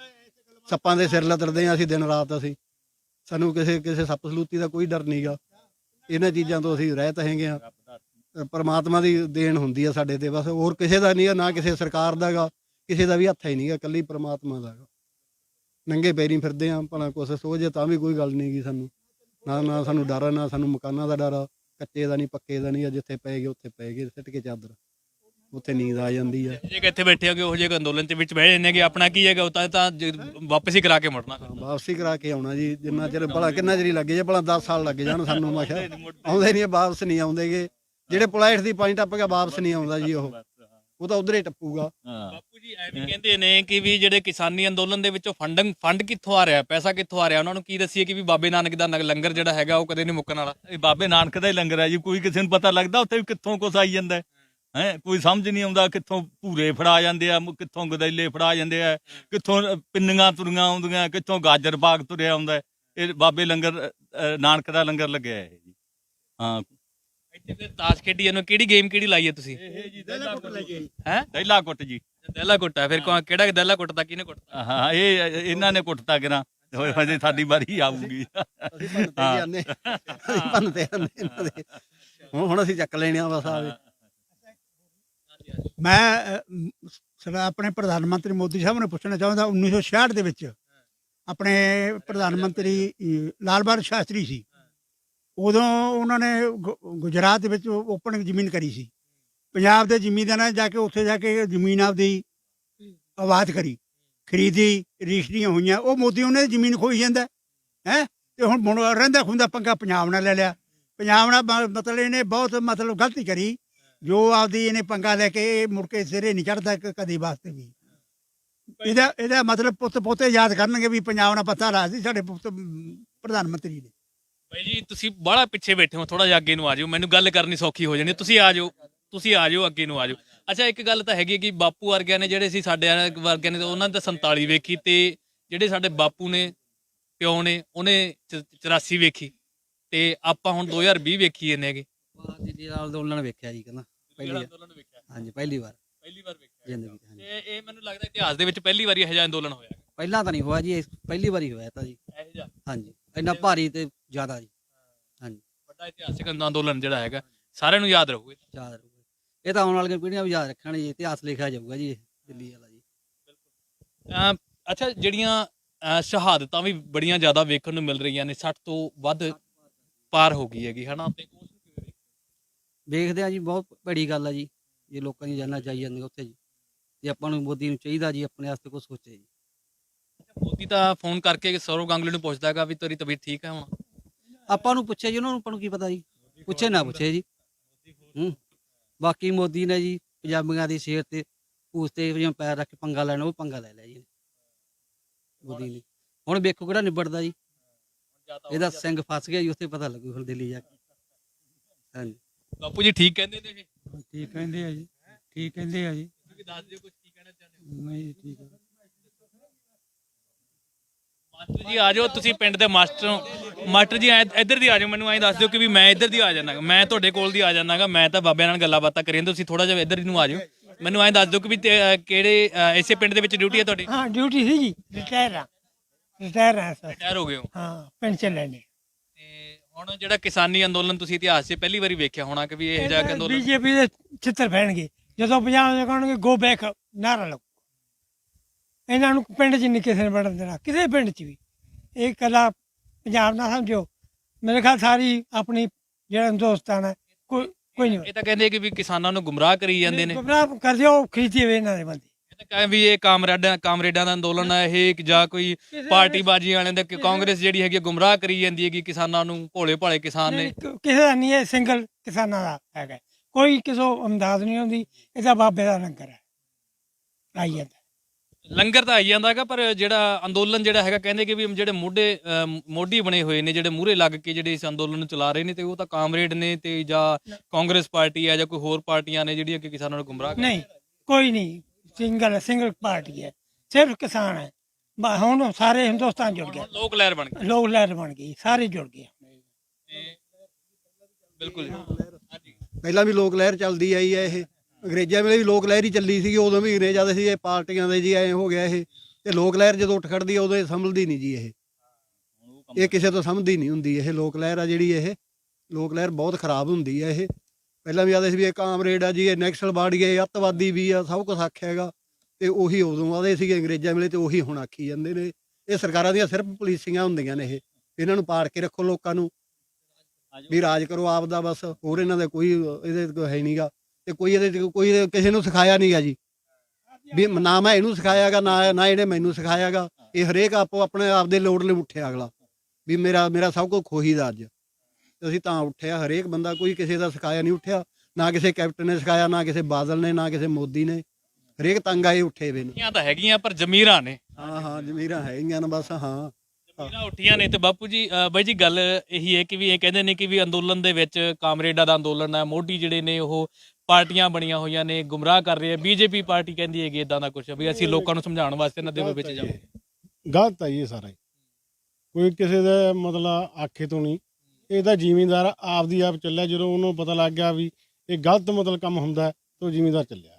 ਸੱਪਾਂ ਦੇ ਸਿਰ ਲਤੜਦੇ ਆ ਅਸੀਂ ਦਿਨ ਰਾਤ ਅਸੀਂ। ਸਾਨੂੰ ਕਿਸੇ ਕਿਸੇ ਸੱਪ ਸਲੂਤੀ ਦਾ ਕੋਈ ਡਰ ਨਹੀਂਗਾ ਇਹਨਾਂ ਚੀਜ਼ਾਂ ਤੋਂ ਅਸੀਂ ਰਹਿਤ ਹੈਗੇ ਆ। ਪਰਮਾਤਮਾ ਦੀ ਦੇਣ ਹੁੰਦੀ ਆ ਸਾਡੇ ਤੇ, ਬਸ ਹੋਰ ਕਿਸੇ ਦਾ ਨਹੀਂ ਆ, ਨਾ ਕਿਸੇ ਸਰਕਾਰ ਦਾਗਾ ਕਿਸੇ ਦਾ ਵੀ ਹੱਥ ਹੀ ਨਹੀਂਗਾ ਕੱਲੀ ਪ੍ਰਮਾਤਮਾ ਦਾ ਨੰਗੇ ਪੈਰੀਂ ਫਿਰਦੇ ਆ ਭਲਾ ਕੁਛ ਸੋਝੇ ਤਾਂ ਵੀ ਕੋਈ ਗੱਲ ਨਹੀਂਗੀ ਸਾਨੂੰ। ਨਾ ਨਾ ਸਾਨੂੰ ਡਰ ਆ ਨਾ ਸਾਨੂੰ ਮਕਾਨਾਂ ਦਾ ਡਰ ਆ ਕੱਚੇ ਦਾ ਨਹੀਂ ਪੱਕੇ ਦਾ ਨਹੀਂ ਆ ਜਿੱਥੇ ਪਏਗੇ ਉੱਥੇ ਪਏਗੇ ਸਿੱਟ ਕੇ ਚਾਦਰ। ਉੱਥੇ ਨੀਂਦ ਆ ਜਾਂਦੀ ਆ। ਜੇ ਕਿ ਇੱਥੇ ਬੈਠੇ ਹੋਗੇ ਉਹ ਜਿਹੇ ਅੰਦੋਲਨ ਦੇ ਵਿੱਚ ਬਹਿ ਜਾਂਦੇ ਕਿ ਆਪਣਾ ਕੀ ਹੈਗਾ ਉਹ ਤਾਂ ਤਾਂ ਜ- ਵਾਪਸ ਹੀ ਕਰਾ ਕੇ ਮੁੜਨਾ। ਹਾਂ, ਵਾਪਸੀ ਕਰਾ ਕੇ ਆਉਣਾ ਜੀ ਜਿੰਨਾ ਚਿਰ ਭਲਾ ਕਿੰਨਾ ਚਿਰ ਹੀ ਲੱਗੇ ਜੇ ਭਲਾ 10 ਸਾਲ ਲੱਗ ਜਾਣ ਸਾਨੂੰ ਮੈਂ ਕਿਹਾ ਆਉਂਦੇ ਨਹੀਂ ਵਾਪਸ ਨਹੀਂ ਆਉਂਦੇਗੇ ਜਿਹੜੇ ਪੁਲਾਈਟ ਦੀ ਪਾਣੀ ਟੱਪ ਗਿਆ ਵਾਪਸ ਨਹੀਂ ਆਉਂਦਾ ਜੀ ਉਹ। ਉਹ ਤਾਂ ਉਧਰ ਹੀ। ਟੱਪੂਗਾ ਬਾਪੂ ਜੀ ਐ ਵੀ ਕਹਿੰਦੇ ਨੇ ਕਿ ਵੀ ਜਿਹੜੇ ਕਿਸਾਨੀ ਅੰਦੋਲਨ ਦੇ ਵਿੱਚੋਂ ਫੰਡਿੰਗ ਫੰਡ ਕਿੱਥੋਂ ਆ ਰਿਹਾ? ਪੈਸਾ ਕਿੱਥੋਂ ਆ ਰਿਹਾ? ਉਹਨਾਂ ਨੂੰ ਕੀ ਦੱਸੀਏ ਕਿ ਵੀ ਬਾਬੇ ਨਾਨਕ ਦਾ ਨਗ- ਲੰਗਰ ਜਿਹੜਾ ਹੈਗਾ ਉਹ ਕਦੇ ਨਹੀਂ ਮੁੱਕਣ ਵਾਲਾ। ਇਹ ਬਾਬੇ ਨਾਨਕ ਦਾ ਹੀ ਲੰਗਰ ਹੈ ਜੀ। ਕੋਈ ਕਿਸੇ ਨੂੰ ਪਤਾ ਲੱਗਦਾ ਉੱਥੇ ਵੀ ਕਿੱਥੋਂ ਕੁਛ ਆਈ ਜਾਂਦਾ ਹੈ ਕੋਈ ਸਮਝ ਨਹੀਂ ਆਉਂਦਾ ਕਿੱਥੋਂ ਭੂਰੇ ਫੜਾ ਜਾਂਦੇ ਆ ਮ- ਕਿੱਥੋਂ ਗਦੈਲੇ ਫੜਾ ਜਾਂਦੇ ਆ ਕਿੱਥੋਂ ਅ, ਪਿੰਨੀਆਂ ਤੁਰੀਆਂ ਆਉਂਦੀਆਂ ਕਿੱਥੋਂ ਗਾਜਰ ਬਾਗ ਤੁਰਿਆ ਆਉਂਦਾ ਹੈ। ਇਹ ਬਾਬੇ ਲੰਗਰ ਅ, ਅ, ਨਾਨਕ ਦਾ ਲੰਗਰ ਲੱਗਿਆ ਹੈ ਜੀ। ਹਾਂ। ਫਿਰ ਤਾਸ਼ ਖੇਡੀ ਇਹਨੂੰ ਕਿਹੜੀ ਗੇਮ ਕਿਹੜੀ ਲਾਈ ਹੈ ਤੁਸੀਂ? ਇਹ ਜੀ ਹੈ ਦੈਲਾ ਕੁੱਟ ਜੀ। ਦਹਿਲਾ ਕੁੱਟਾ ਫਿਰ ਕੌਣ- ਕਿਹੜਾ ਦਹਿਲਾ ਕੁੱਟਦਾ ਕਿਹਨੇ ਕੁੱਟਦਾ? ਹਾਂ ਇਹ ਇਹਨਾਂ ਨੇ ਕੁੱਟਤਾ ਕਿਰਾ ਹੋਏ ਹਜੇ ਸਾਡੀ ਵਾਰੀ ਆਊਗੀ। ਅਸੀਂ ਭੰਨ ਤੇ ਜਾਂਦੇ ਅਸੀਂ ਭੰਨ ਤੇ ਜਾਂਦੇ ਇਹਨਾਂ ਦੇ। ਹੁਣ ਹੁਣ ਅਸੀਂ ਚੱਕ ਲੈਣੇ ਆ ਬਸ ਆਵੇ ਮੈਂ ਅਹ, ਮ, ਸਰ ਆਪਣੇ ਪ੍ਰਧਾਨ ਮੰਤਰੀ ਮੋਦੀ ਸਾਹਿਬ ਨੇ ਪੁੱਛਣਾ ਚਾਹੁੰਦਾ 1966 ਦੇ ਵਿੱਚ ਆਪਣੇ ਪ੍ਰਧਾਨ ਮੰਤਰੀ ਅਹ, ਲਾਲ ਬਹਾਦਰ ਸ਼ਾਸਤਰੀ ਸੀ। ਉਦੋਂ ਉਹਨਾਂ ਨੇ ਗੁ- ਗੁਜਰਾਤ ਦੇ ਵਿੱਚ ਓਪਨ ਜ਼ਮੀਨ ਕਰੀ ਸੀ। ਪੰਜਾਬ ਦੇ ਜ਼ਿਮੀਂਦਾਰਾਂ ਨੇ ਜਾ ਕੇ ਉੱਥੇ ਜਾ ਕੇ ਜ਼ਮੀਨ ਆਪਦੀ ਆਬਾਦ ਕਰੀ। ਖਰੀਦੀ ਰਜਿਸਟਰੀਆਂ ਹੋਈਆਂ ਉਹ ਮੋਦੀ ਉਹਨੇ ਜ਼ਮੀਨ ਖੋਈ ਜਾਂਦਾ ਹੈ? ਤੇ ਹੁਣ ਮੁੜ ਰਹਿੰਦਾ ਖੁੰਦਾ ਪੰਗਾ ਪੰਜਾਬ ਨਾਲ ਲੈ ਲਿਆ। ਪੰਜਾਬ ਨਾਲ ਮ- ਮਤਲਬ ਇਹਨੇ ਬਹੁਤ ਮਤਲਬ ਗਲਤੀ ਕਰੀ। ਜੋ ਆਪਦੀ ਇਹਨੇ ਪੰਗਾ ਲੈ ਕੇ ਇਹ ਮੁੜ ਕੇ ਸਿਰੇ ਨਹੀਂ ਚੜਦਾ ਕਦੀ ਵਾਸਤੇ ਵੀ। ਇਹਦਾ ਇਹਦਾ ਮਤਲਬ ਪੁੱਤ ਪੋਤੇ ਯਾਦ ਕਰਨਗੇ ਵੀ ਪੰਜਾਬ ਨਾਲ ਪੱਤਾ ਲਾ ਸੀ ਸਾਡੇ ਪੁੱਤ ਅਮ, ਪ੍ਰਧਾਨ ਮੰਤਰੀ ਨੇ। ਬਾਈ ਜੀ ਤੁਸੀਂ ਬਾਹਲਾ ਪਿੱਛੇ ਬੈਠੇ ਹੋ ਥੋੜਾ ਜਿਹਾ ਅੱਗੇ ਨੂੰ ਆ ਜਾਓ ਮੈਨੂੰ ਗੱਲ ਕਰਨੀ ਸੌਖੀ ਹੋ ਜਾਣੀ। ਤੁਸੀਂ ਆ ਜਾਓ ਤੁਸੀਂ ਆ ਜਾਓ ਅੱਗੇ ਨੂੰ ਆ ਜਾਓ ਅੱਛਾ ਇੱਕ ਗੱਲ ਤਾਂ ਹੈਗੀ ਕਿ ਬਾਪੂ ਵਰਗਿਆਂ ਨੇ ਜਿਹੜੇ ਸੀ ਸਾਡੇ ਵਰਗਿਆਂ ਨੇ ਉਹਨਾਂ ਨੇ ਤਾਂ 47 ਵੇਖੀ ਤੇ ਜਿਹੜੇ ਸਾਡੇ ਬਾਪੂ ਨੇ ਪਿਓ ਨੇ ਉਹਨੇ ਚ- 84 ਵੇਖੀ। ਤੇ ਆਪਾਂ ਹੁਣ 2020 ਵੇਖੀ ਹੈਗੇ ਬਾਹਰ ਦਿੱਲੀ ਦਾ ਅੰਦੋਲਨ ਵੇਖਿਆ ਜੀ ਕਹਿੰਦਾ ਪਹਿਲੀ ਵਾਰ। ਅੰਦੋਲਨ ਵੇਖਿਆ। ਹਾਂਜੀ ਪਹਿਲੀ ਵਾਰ। ਪਹਿਲੀ ਵਾਰ ਵੇਖਿਆ। ਜ਼ਿੰਦਗੀ ਹਾਂਜੀ। ਤੇ ਇਹ ਮੈਨੂੰ ਲੱਗਦਾ ਇਤਿਹਾਸ ਦੇ ਵਿੱਚ ਪਹਿਲੀ ਵਾਰੀ ਇਹੋ ਜਿਹਾ ਅੰਦੋਲਨ ਹੋਇਆ। ਪਹਿਲਾਂ ਤਾਂ ਨਹੀਂ ਹੋਇਆ ਜੀ ਇਹ ਪਹਿਲੀ ਵਾਰੀ ਹੋਇਆ ਤਾਂ ਜੀ। ਇਹੋ ਜਿਹਾ। ਹਾਂਜੀ ਇੰਨਾ ਭਾਰੀ ਤੇ ਜ਼ਿਆਦਾ ਜੀ। ਹਾਂਜੀ। ਵੱਡਾ ਇਤਿਹਾਸਿਕ ਅੰਦੋਲਨ ਜਿਹੜਾ ਹੈਗਾ ਸਾਰਿਆਂ ਨੂੰ ਯਾਦ ਰਹੂਗਾ ਯਾਦ ਰਹੂਗਾ। ਇਹ ਤਾਂ ਆਉਣ ਵਾਲੀਆਂ ਪੀੜ੍ਹੀਆਂ ਵੀ ਯਾਦ ਰੱਖਣ ਜੀ ਇਤਿਹਾਸ ਲਿਖਿਆ ਜਾਊਗਾ ਜੀ ਇਹ ਦਿੱਲੀ ਵਾਲਾ ਜੀ। ਅਮ ਅੱਛਾ ਜਿਹੜੀਆਂ ਸ਼ਹਾਦਤਾਂ ਵੀ ਬੜੀਆਂ ਜ਼ਿਆਦਾ ਵੇਖਣ ਨੂੰ ਮਿਲ ਰਹੀਆਂ ਨੇ 60 ਤੋਂ ਵੱਧ ਪਾਰ ਹੋ ਗਈ ਹੈਗੀ ਹਨਾ? ਤੇ ਉਸ ਨੂੰ ਕਿਵੇਂ ਵੇਖਦੇ ਵੇਖਦੇ ਆ ਜੀ ਬਹੁਤ ਭੈੜੀ ਗੱਲ ਆ ਜੀ ਜੇ ਲੋਕਾਂ ਦੀਆਂ ਜਾਨਾਂ ਜਾਈ ਜਾਂਦੀਆਂ ਉੱਥੇ ਜੀ। ਤੇ ਆਪਾਂ ਨੂੰ ਮੋਦੀ ਨੂੰ ਚਾਹੀਦਾ ਜੀ ਆਪਣੇ ਵਾਸਤੇ ਕੁਝ ਸੋਚੇ ਜੀ? ਮੋਦੀ ਤਾਂ ਫੋਨ ਕਰਕੇ ਸੌਰਵ ਗਾਂਗੁਲੀ ਨੂੰ ਪੁੱਛਦਾ ਹੈਗਾ ਵੀ ਤੇਰੀ ਤਬੀਅਤ ਠੀਕ ਹੈ ਹੁਣ? ਆਪਾਂ ਨੂੰ ਪੁੱਛੇ ਜੀ ਉਹਨਾਂ ਨੂੰ ਆਪਾਂ ਨੂੰ ਕੀ ਪਤਾ ਜੀ? ਪੁੱਛੇ ਨਾ ਪੁੱਛੇ ਜੀ। ਹੂੰ। ਬਾਕੀ ਮੋਦੀ ਨੇ ਜੀ ਪੰਜਾਬੀਆਂ ਦੀ ਸਿਹਤ ਤੇ ਉਸ ਤੇ ਜਿਵੇਂ ਪੈਰ ਰੱਖ ਕੇ ਪੰਗਾ ਲੈਣਾ ਉਹ ਪੰਗਾ ਲੈ ਲਿਆ ਜੀ। ਮੋਦੀ ਨੇ। ਹੁਣ ਵੇਖੋ ਕਿਹੜਾ ਨਿਬੜਦਾ ਜੀ। ਇਹਦਾ ਸਿੰਘ ਫਸ ਗਿਆ ਜੀ ਉੱਥੇ ਪਤਾ ਲੱਗੂ ਹੁਣ ਦਿੱਲੀ ਜਾ ਕੇ। ਹਾਂਜੀ। ਬਾਪੂ ਜੀ ਠੀਕ ਕਹਿੰਦੇ ਨੇ ਇਹ? ਠੀਕ ਕਹਿੰਦੇ ਆ ਜੀ। ਠੀਕ ਕਹਿੰਦੇ ਆ ਜੀ। ਤੁਸੀਂ ਦੱਸ ਦਿਓ ਕੁਝ ਕੀ ਕਹਿਣਾ ਚਾਹੁੰਦੇ ਹੋ? ਨਹੀਂ ਠੀਕ ਹੈ ਮਾਸਟਰ ਜੀ ਆ ਜਾਓ ਤੁਸੀਂ ਪਿੰਡ ਦੇ ਮਾਸਟਰ ਹੋ। ਮਾਸਟਰ ਜੀ ਐ- ਇੱਧਰ ਦੀ ਆ ਜਾਓ ਮੈਨੂੰ ਐਂ ਦੱਸ ਦਿਓ ਕਿ ਵੀ ਮੈਂ ਇੱਧਰ ਦੀ ਆ ਜਾਣਾਗਾ ਮੈਂ ਤੁਹਾਡੇ ਕੋਲ ਦੀ ਆ ਜਾਣਾਗਾ ਮੈਂ ਤਾਂ ਬਾਬਿਆਂ ਨਾਲ ਗੱਲਾਂ ਬਾਤਾਂ ਕਰੀਆਂ ਤੁਸੀਂ ਥੋੜਾ ਜਿਹਾ ਇੱਧਰ ਨੂੰ ਆ ਜਾਓ। ਮੈਨੂੰ ਐਂ ਦੱਸ ਦਿਓ ਕਿ ਵੀ ਤੇ, ਅ, ਕਿਹੜੇ ਅ, ਇਸੇ ਪਿੰਡ ਦੇ ਵਿੱਚ ਡਿਊਟੀ ਹੈ ਤੁਹਾਡੀ? ਹਾਂ ਡਿਊਟੀ ਸੀ ਜੀ। ਰਿਟਾਇਰ ਆ। ਰਿਟਾਇਰ ਆ ਸਰ। ਰਿਟਾਇਰ ਹੋ ਗਏ ਹੋ? ਪੈਨਸ਼ਨ ਲੈਣੀ। ਤੇ ਹੁਣ ਜਿਹੜਾ ਕਿਸਾਨੀ ਅੰਦੋਲਨ ਤੁਸੀਂ ਇਤਿਹਾਸ 'ਚ ਪਹਿਲੀ ਵਾਰੀ ਵੇਖਿਆ ਹੋਣਾ ਕਿ ਵੀ ਇਹ ਜਾ ਕੇ ਅੰਦੋਲਨ ਬੀਜੇਪੀ ਦੇ ਚਿੱਤਰ ਪੈਣਗੇ ਜਦੋਂ ਪੰਜਾਬ ਦੇ ਕਹਣਗੇ ਗੋ ਬੈਕ ਨਾਰਾ ਲਾਓ। ਇਹਨਾਂ ਨੂੰ ਪਿੰਡ 'ਚ ਨਹੀਂ ਕਿਸੇ ਨੇ ਵੜਨ ਦੇਣਾ ਕਿਸੇ ਪਿੰਡ 'ਚ ਵੀ। ਇਹ ਕਲਾ ਪੰਜਾਬ ਨਾ ਸਮਝੋ ਮੇਰੇ ਖਿਆਲ ਸਾਰੀ ਆਪਣੀ ਜਿਹੜਾ ਹਿੰਦੁਸਤਾਨ ਹੈ ਕੋਈ ਕੋਈ ਨਹੀਂ ਇਹ ਤਾਂ ਕਹਿੰਦੇ ਕਿ ਵੀ ਕਿਸਾਨਾਂ ਨੂੰ ਗੁੰਮਰਾਹ ਕਰੀ ਜਾਂਦੇ ਨੇ। ਗੁੰਮਰਾਹ ਕਰ ਦਿਓ ਖਰੀਦੀ ਹੋਏ ਇਹਨਾਂ ਦੇ ਬੰਦੇ ਇਹ ਤਾਂ ਕਹਿੰਦੇ ਵੀ ਇਹ ਕਾਮਰੇਡਾਂ ਕਾਮਰੇਡਾਂ ਦਾ ਅੰਦੋਲਨ ਹੈ ਇਹ ਕਿ ਜਾਂ ਕੋਈ ਪਾਰਟੀ ਬਾਜੀ ਵਾਲਿਆਂ ਦਾ ਕਿ ਕਾਂਗਰਸ ਜਿਹੜੀ ਹੈਗੀ ਹੈ ਗੁੰਮਰਾਹ ਕਰੀ ਜਾਂਦੀ ਹੈਗੀ ਕਿਸਾਨਾਂ ਨੂੰ ਭੋਲੇ ਭਾਲੇ ਕਿਸਾਨ ਨੇ। ਕ- ਕਿਸੇ ਦਾ ਨਹੀਂ ਇਹ ਸਿੰਗਲ ਕਿਸਾਨਾਂ ਦਾ ਹੈਗਾ। ਕੋਈ ਕਿਸੇ ਅਮਦਾਦ ਨਹੀਂ ਹੁੰਦੀ ਇਹਦਾ ਬਾਬੇ ਦਾ ਲੰਗਰ ਹੈ। ਆਈ ਜਾਂਦਾ। ਲੰਗਰ ਤਾਂ ਆਈ ਜਾਂਦਾ ਹੈਗਾ ਪਰ ਜਿਹੜਾ ਅੰਦੋਲਨ ਜਿਹੜਾ ਹੈਗਾ ਕਹਿੰਦੇ ਕਿ ਵੀ ਜਿਹੜੇ ਮੋਢੇ ਮੋਢੀ ਬਣੇ ਹੋਏ ਨੇ ਜਿਹੜੇ ਮੂਹਰੇ ਲੱਗ ਕੇ ਜਿਹੜੇ ਇਸ ਅੰਦੋਲਨ ਨੂੰ ਚਲਾ ਰਹੇ ਨੇ ਤੇ ਉਹ ਤਾਂ ਕਾਮਰੇਡ ਨੇ ਤੇ ਜਾਂ ਕਾਂਗਰਸ ਪਾਰਟੀ ਹੈ ਜਾਂ ਕੋਈ ਹੋਰ ਪਾਰਟੀਆਂ ਨੇ ਜਿਹੜੀਆਂ ਕਿ ਕਿਸਾਨਾਂ ਨੂੰ ਗੁੰਮਰਾਹ ਕਰ ਨਹੀਂ ਕੋਈ ਨਹੀਂ ਸਿੰਗਲ ਸਿੰਗਲ ਪਾਰਟੀ ਹੈ ਸਿਰਫ ਕਿਸਾਨ ਹੈ। ਬ- ਹੁਣ ਸਾਰੇ ਹਿੰਦੁਸਤਾਨ ਜੁੜ ਗਿਆ। ਲੋਕ ਲਹਿਰ ਬਣ ਗਈ। ਲੋਕ ਲਹਿਰ ਬਣ ਗਈ ਸਾਰੇ ਜੁੜ ਗਏ। ਬਿਲਕੁਲ ਪਹਿਲਾਂ ਵੀ ਲੋਕ ਲਹਿਰ ਚੱਲਦੀ ਆਈ ਹੈ ਇਹ। ਅੰਗਰੇਜ਼ਾਂ ਵੇਲੇ ਵੀ ਲੋਕ ਲਹਿਰ ਹੀ ਚੱਲੀ ਸੀਗੀ, ਉਦੋਂ ਵੀ ਅੰਗਰੇਜ਼ ਆਦੇ ਸੀ ਇਹ ਪਾਰਟੀਆਂ ਦੇ ਜੀ, ਐ ਹੋ ਗਿਆ ਇਹ। ਤੇ ਲੋਕ ਲਹਿਰ ਜਦੋਂ ਉੱਠ ਖੜਦੀ ਆ, ਉਦੋਂ ਇਹ ਸੰਭਲਦੀ ਨਹੀਂ ਜੀ ਇਹ। ਇਹ ਕਿਸੇ ਤੋਂ ਸਮਝਦੀ ਨਹੀਂ ਹੁੰਦੀ ਇਹ, ਲੋਕ ਲਹਿਰ ਆ ਜਿਹੜੀ ਇਹ। ਲੋਕ ਲਹਿਰ ਬਹੁਤ ਖਰਾਬ ਹੁੰਦੀ ਹੈ ਇਹ। ਪਹਿਲਾਂ ਵੀ ਆਦੇ ਸੀ ਵੀ ਇਹ ਕਾਮਰੇਡ ਆ ਜੀ, ਇਹ ਨੈਕਸਲਵਾਦੀ ਹੈ ਇਹ ਅੱਤਵਾਦੀ ਵੀ ਆ, ਸਭ ਕੁਝ ਆਖਿਆ ਹੈਗਾ। ਤੇ ਉਹੀ ਉਦੋਂ ਆਦੇ ਸੀਗੇ ਅੰਗਰੇਜ਼ਾਂ ਵੇਲੇ ਤੇ ਉਹੀ ਹੁਣ ਆਖੀ ਜਾਂਦੇ ਨੇ। ਇਹ ਸਰਕਾਰਾਂ ਦੀਆਂ ਸਿਰਫ ਪੁਲਿਸੀਆਂ ਹੁੰਦੀਆਂ ਨੇ ਇਹ। ਇਹਨਾਂ ਨੂੰ ਪਾੜ ਕੇ ਰੱਖੋ ਲੋਕਾਂ ਨੂੰ। ਵੀ ਰਾਜ ਕਰੋ ਆਪ ਦਾ ਬਸ, ਹੋਰ ਇਹਨਾਂ ਦਾ ਕੋਈ ਇਹਦੇ ਕੋਈ ਹੈ ਨਹੀਂਗਾ ਤੇ ਕੋਈ ਇਹਦੇ ਕੋਈ ਇਹਦੇ ਕਿਸੇ ਨੂੰ ਸਿਖਾਇਆ ਨਹੀਂਗਾ ਜੀ। ਵੀ ਨਾ ਮੈਂ ਇਹਨੂੰ ਸਿਖਾਇਆਗਾ ਨਾ ਨਾ ਇਹਨੇ ਮੈਨੂੰ ਸਿਖਾਇਆਗਾ ਇਹ ਹਰੇਕ ਆਪੋ ਆਪਣੇ ਆਪ ਦੇ ਲੋੜ ਲਈ ਉੱਠਿਆ ਅਗਲਾ। ਵੀ ਮੇਰਾ ਮੇਰਾ ਸਭ ਕੁਝ ਖੋਹੀਦਾ ਅੱਜ। ਤੇ ਅਸੀਂ ਤਾਂ ਉੱਠਿਆ ਹਰੇਕ ਬੰਦਾ ਕੋਈ ਕਿਸੇ ਦਾ ਸਿਖਾਇਆ ਨਹੀਂ ਉੱਠਿਆ। ਨਾ ਕਿਸੇ ਕੈਪਟਨ ਨੇ ਸਿਖਾਇਆ ਨਾ ਕਿਸੇ ਬਾਦਲ ਨੇ ਨਾ ਕਿਸੇ ਮੋਦੀ ਨੇ। ਹਰੇਕ ਤੰਗ ਆਏ ਉੱਠੇ ਵੇ ਨੇ। ਜ਼ਮੀਰਾਂ ਤਾਂ ਹੈਗੀਆਂ ਪਰ ਜ਼ਮੀਰਾਂ ਨੇ। ਹਾਂ ਹਾਂ ਜ਼ਮੀਰਾਂ ਹੈਗੀਆਂ ਨੇ ਬਸ ਹਾਂ। ਜ਼ਮੀਰਾਂ ਉੱਠੀਆਂ ਨੇ ਤੇ ਬਾਪੂ ਜੀ ਅ, ਬਾਈ ਜੀ ਗੱਲ ਇਹੀ ਹੈ ਕਿ ਵੀ ਇਹ ਕਹਿੰਦੇ ਨੇ ਕਿ ਵੀ ਅੰਦੋਲਨ ਦੇ ਵਿੱਚ ਕਾਮਰੇਡਾਂ ਦਾ ਅੰਦੋਲਨ ਹੈ ਮੋਢੀ ਜਿਹੜੇ ਨੇ ਉਹ ਪਾਰਟੀਆਂ ਬਣੀਆਂ ਹੋਈਆਂ ਨੇ ਗੁੰਮਰਾਹ ਕਰ ਰਹੇ ਆ ਬੀਜੇਪੀ ਪਾਰਟੀ ਕਹਿੰਦੀ ਹੈਗੀ ਇਦਾਂ ਦਾ ਕੁਝ ਵੀ ਅਸੀਂ ਲੋਕਾਂ ਨੂੰ ਸਮਝਾਉਣ ਵਾਸਤੇ ਇਹਨਾਂ ਦੇ ਵਿੱਚ ਜਾਵਾਂਗੇ ਗਲਤ ਹੈ ਜੀ ਇਹ ਸਾਰਾ ਹੀ। ਕੋਈ ਕਿਸੇ ਦਾ ਮਤਲਬ ਆਖੇ ਤੋਂ ਨਹੀਂ। ਇਹ ਤਾਂ ਜ਼ਿਮੀਂਦਾਰ ਆਪਦੀ ਆਪ ਚੱਲਿਆ ਜਦੋਂ ਉਹਨੂੰ ਪਤਾ ਲੱਗ ਗਿਆ ਵੀ ਇਹ ਗਲਤ ਮਤਲਬ ਕੰਮ ਹੁੰਦਾ ਹੈ, ਤਾਂ ਜ਼ਿਮੀਂਦਾਰ ਚੱਲਿਆ।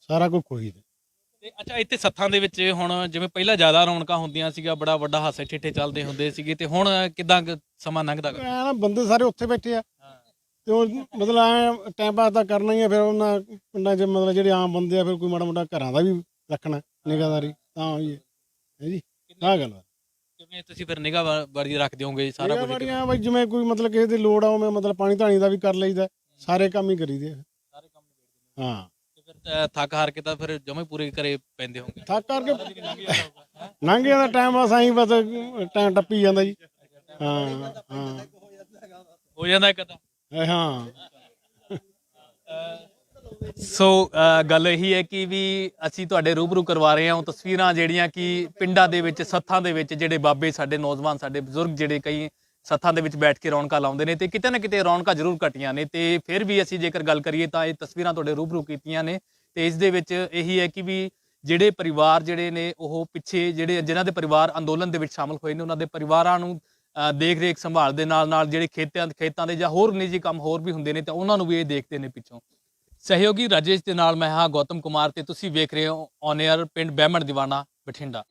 ਸਾਰਾ ਕੁਝ ਖੋਈ ਦੇ। ਤੇ ਅੱਛਾ ਇੱਥੇ ਸੱਥਾਂ ਦੇ ਵਿੱਚ ਹੁਣ ਜਿਵੇਂ ਪਹਿਲਾਂ ਜ਼ਿਆਦਾ ਰੌਣਕਾਂ ਹੁੰਦੀਆਂ ਸੀਗਾ ਬੜਾ ਵੱਡਾ ਹਾਸੇ ਠੇਠੇ ਚੱਲਦੇ ਹੁੰਦੇ ਸੀਗੇ ਤੇ ਹੁਣ ਕਿਦਾਂ ਸਮਾਂ ਲੰਘਦਾ ਗਾ? ਐ ਨਾ ਬੰਦੇ ਸਾਰੇ ਉੱਥੇ ਬੈਠੇ ਆ। ਤੇ ਉਹ ਮਤਲਬ ਐ ਟਾਈਮ ਪਾਸ ਤਾਂ ਕਰਨਾ ਹੀ ਆ ਫਿਰ ਉਹਨਾਂ ਪਿੰਡਾਂ 'ਚ ਮਤਲਬ ਜਿਹੜੇ ਆਮ ਬੰਦੇ ਆ ਫਿਰ ਕੋਈ ਮਾੜਾ ਮੋਟਾ ਘਰਾਂ ਦਾ ਵੀ ਰੱਖਣਾ ਨਿਗਾਹਦਾਰੀ ਤਾਂ ਹੋਈ ਹੈ ਹੈ ਜੀ? ਆਹ ਗੱਲ ਆ। ਕਿਵੇਂ ਤੁਸੀਂ ਫਿਰ ਨਿਗਾਹ ਬੜੀ ਰੱਖਦੇ ਹੋਗੇ ਸਾਰਾ ਕੁਝ ਬੜੀਆਂ ਬਈ ਜਿਵੇਂ ਕੋਈ ਮਤਲਬ ਕਿਸੇ ਦੀ ਲੋੜ ਆ ਉਵੇਂ ਮਤਲਬ ਪਾਣੀ ਧਾਣੀ ਦਾ ਵੀ ਕਰ ਲਈਦਾ ਸਾਰੇ ਕੰਮ ਹੀ ਕਰੀਦੇ ਆ। ਸਾਰੇ ਕੰਮ ਹਾਂ। ਥੱਕ ਹਾਰ ਕੇ ਤਾਂ ਫਿਰ ਜਮੇ ਪੂਰੇ ਕਰੇ ਪੈਂਦੇ ਹੋਗੇ ਥੱਕ ਕਰਕੇ ਲੰਘ ਜਾਂਦਾ ਟਾਈਮ ਬਸ ਐਂ ਬਸ ਟਾਈਮ ਟੱਪੀ ਜਾਂਦਾ ਜੀ। ਹਾਂ ਹਾਂ। ਹੋ ਜਾਂਦਾ ਇੱਕ ਤਾਂ ਇਹ ਹਾਂ। ਸੋ ਅ, ਗੱਲ ਇਹੀ ਹੈ ਕਿ ਵੀ ਅਸੀਂ ਤੁਹਾਡੇ ਰੂਬਰੂ ਕਰਵਾ ਰਹੇ ਹਾਂ ਉਹ ਤਸਵੀਰਾਂ ਜਿਹੜੀਆਂ ਕਿ ਪਿੰਡਾਂ ਦੇ ਵਿੱਚ ਸੱਥਾਂ ਦੇ ਵਿੱਚ ਜਿਹੜੇ ਬਾਬੇ ਸਾਡੇ ਨੌਜਵਾਨ ਸਾਡੇ ਬਜ਼ੁਰਗ ਜਿਹੜੇ ਕਈ ਸੱਥਾਂ ਦੇ ਵਿੱਚ ਬੈਠ ਕੇ ਰੌਣਕਾਂ ਲਾਉਂਦੇ ਨੇ ਤੇ ਕਿਤੇ ਨਾ ਕਿਤੇ ਰੌਣਕਾਂ ਜ਼ਰੂਰ ਘਟੀਆਂ ਨੇ ਤੇ ਫਿਰ ਵੀ ਅਸੀਂ ਜੇਕਰ ਗੱਲ ਕਰੀਏ ਤਾਂ ਇਹ ਤਸਵੀਰਾਂ ਤੁਹਾਡੇ ਰੂਬਰੂ ਕੀਤੀਆਂ ਨੇ ਤੇ ਇਸ ਦੇ ਵਿੱਚ ਇਹੀ ਹੈ ਕਿ ਵੀ ਜਿਹੜੇ ਪਰਿਵਾਰ ਜਿਹੜੇ ਨੇ ਉਹ ਪਿੱਛੇ ਜਿਹੜੇ ਜਿਨ੍ਹਾਂ ਦੇ ਪਰਿਵਾਰ ਅੰਦੋਲਨ ਦੇ ਵਿੱਚ ਸ਼ਾਮਲ ਹੋਏ ਨੇ ਉਹਨਾਂ ਦੇ ਪਰਿਵਾਰਾਂ ਨੂੰ ਅ, ਦੇਖ ਰੇਖ ਸੰਭਾਲ ਦੇ ਨਾਲ ਨਾਲ ਜਿਹੜੇ ਖੇਤਾਂ ਖੇਤਾਂ ਦੇ ਜਾਂ ਹੋਰ ਨਿੱਜੀ ਕੰਮ ਹੋਰ ਵੀ ਹੁੰਦੇ ਨੇ ਤਾਂ ਉਹਨਾਂ ਨੂੰ ਵੀ ਇਹ ਦੇਖਦੇ ਨੇ ਪਿੱਛੋਂ। ਸਹਿਯੋਗੀ ਰਾਜੇਸ਼ ਦੇ ਨਾਲ ਮੈਂ ਹਾਂ ਗੌਤਮ ਕੁਮਾਰ ਤੇ ਤੁਸੀਂ ਵੇਖ ਰਹੇ ਹੋ ਔਨ 에ਅਰ ਪਿੰਡ ਬਹਿਮਣ ਦੀਵਾਨਾ ਬਠਿੰਡਾ।